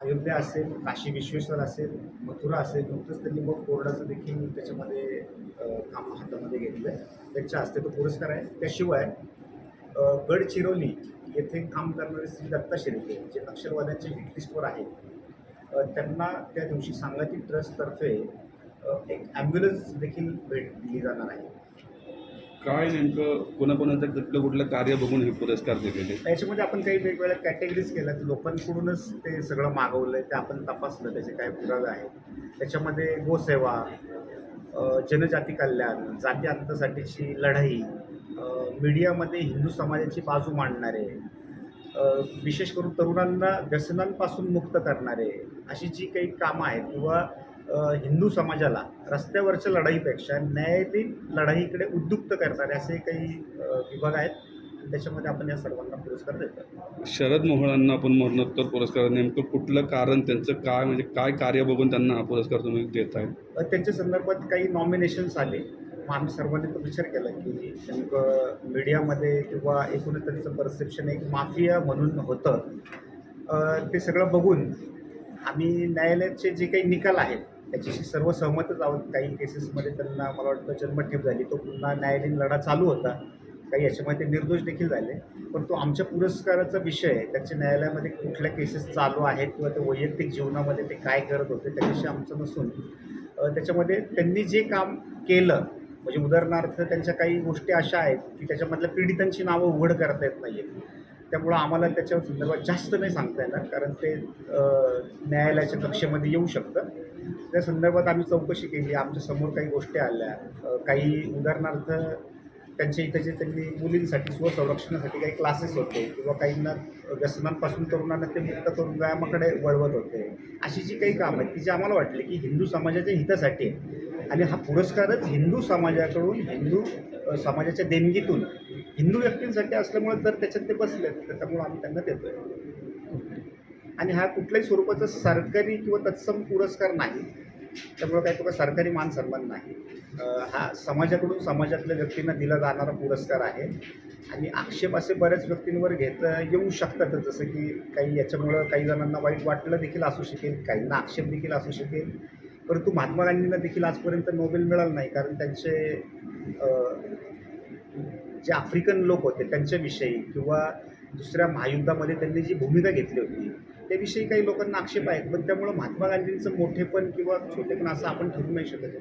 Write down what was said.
अयोध्या असेल काशी विश्वेश्वर असेल मथुरा असेल नुकतंच त्यांनी मग बोर्डाचं देखील त्याच्यामध्ये काम हातामध्ये घेतलं त्यांच्या हस्ते तो पुरस्कार आहे. त्याशिवाय गडचिरोली येथे काम करणारे श्री दत्ता शेळके जे नक्षलवाद्यांच्या हिटलिस्टवर आहेत त्यांना त्या दिवशी सांगाती ट्रस्टतर्फे एक ॲम्ब्युलन्स देखील भेट दिली जाणार आहे. काय नेमकं कोणाकोणाचं कुठलं कुठलं कार्य बघून हे पुरस्कार दिलेले? याच्यामध्ये आपण काही वेगवेगळ्या कॅटेगरीज केल्या. तर लोकांकडूनच ते सगळं मागवलं आहे ते आपण तपासलं. त्याचे काय पुरावे आहेत. त्याच्यामध्ये गोसेवा जनजाती कल्याण जाती अंतासाठीची लढाई मीडियामध्ये हिंदू समाजाची बाजू मांडणारे विशेष करून तरुणांना व्यसनांपासून मुक्त करणारे अशी जी काही कामं आहेत किंवा हिंदू समाजाला रस्त्यावरच्या लढाईपेक्षा न्यायालयीन लढाईकडे उद्युक्त करणारे असे काही विभाग आहेत. त्याच्यामध्ये आपण या सर्वांना पुरस्कार देतो शरद मोहोळांना आपण मरणोत्तर पुरस्कार नेमकं कुठलं कारण त्यांचं काय म्हणजे काय कार्य बघून त्यांना हा पुरस्कार तुम्ही देत आहे त्यांच्या संदर्भात काही नॉमिनेशन्स आले. मग आम्ही सर्वांनी तो विचार केला की नेमकं मीडियामध्ये किंवा एकूणच त्यांचं परसेप्शन एक माफिया म्हणून होतं. ते सगळं बघून आम्ही न्यायालयाचे जे काही निकाल आहेत त्याच्याशी सर्व सहमतच आहोत. काही केसेसमध्ये त्यांना मला वाटतं जन्मठेप झाली. तो पुन्हा न्यायालयीन लढा चालू होता. काही याच्यामध्ये ते निर्दोष देखील झाले. पण तो आमच्या पुरस्काराचा विषय त्यांच्या न्यायालयामध्ये कुठल्या केसेस चालू आहेत किंवा ते वैयक्तिक जीवनामध्ये ते काय करत होते त्याच्याशी आमचं नसून त्याच्यामध्ये त्यांनी जे काम केलं म्हणजे उदाहरणार्थ त्यांच्या काही गोष्टी अशा आहेत की त्याच्यामधल्या पीडितांची नावं उघड करता येत नाही आहेत त्यामुळं आम्हाला त्याच्या संदर्भात जास्त नाही सांगता येणार. कारण ते न्यायालयाच्या कक्षेमध्ये येऊ शकतं. त्या संदर्भात आम्ही चौकशी केली. आमच्यासमोर काही गोष्टी आल्या. काही उदाहरणार्थ त्यांच्या इथे जे त्यांनी मुलींसाठी स्वसंरक्षणासाठी काही क्लासेस होते किंवा काहींना व्यसनांपासून तरुणांना ते मुक्त करून व्यायामाकडे वळवत होते. अशी जी काही कामं आहेत ती जी आम्हाला वाटली की हिंदू समाजाच्या हितासाठी आहे आणि हा पुरस्कारच हिंदू समाजाकडून हिंदू समाजाच्या देणगीतून हिंदू व्यक्तींसाठी असल्यामुळे तर त्याच्यात ते बसले तर त्यामुळे आम्ही त्यांना देतोय. आणि हा कुठल्याही स्वरूपाचा सरकारी किंवा तत्सम पुरस्कार नाही. त्यामुळे काही तो सरकारी मान सन्मान नाही. हा समाजाकडून समाजातल्या व्यक्तींना दिला जाणारा पुरस्कार आहे. आणि आक्षेप असे बऱ्याच व्यक्तींवर घेता येऊ शकतात. जसं की काही याच्यामुळं काही जणांना वाईट वाटलं देखील असू शकेल काहींना आक्षेप देखील असू शकेल. परंतु महात्मा गांधींना देखील आजपर्यंत नोबेल मिळालं नाही. कारण त्यांचे जे आफ्रिकन लोक होते त्यांच्याविषयी किंवा दुसऱ्या महायुद्धामध्ये त्यांनी जी भूमिका घेतली होती त्याविषयी काही लोकांना आक्षेप आहेत पण त्यामुळं महात्मा गांधींचं मोठेपण किंवा छोटेपण असं आपण ठरू नाही शकत.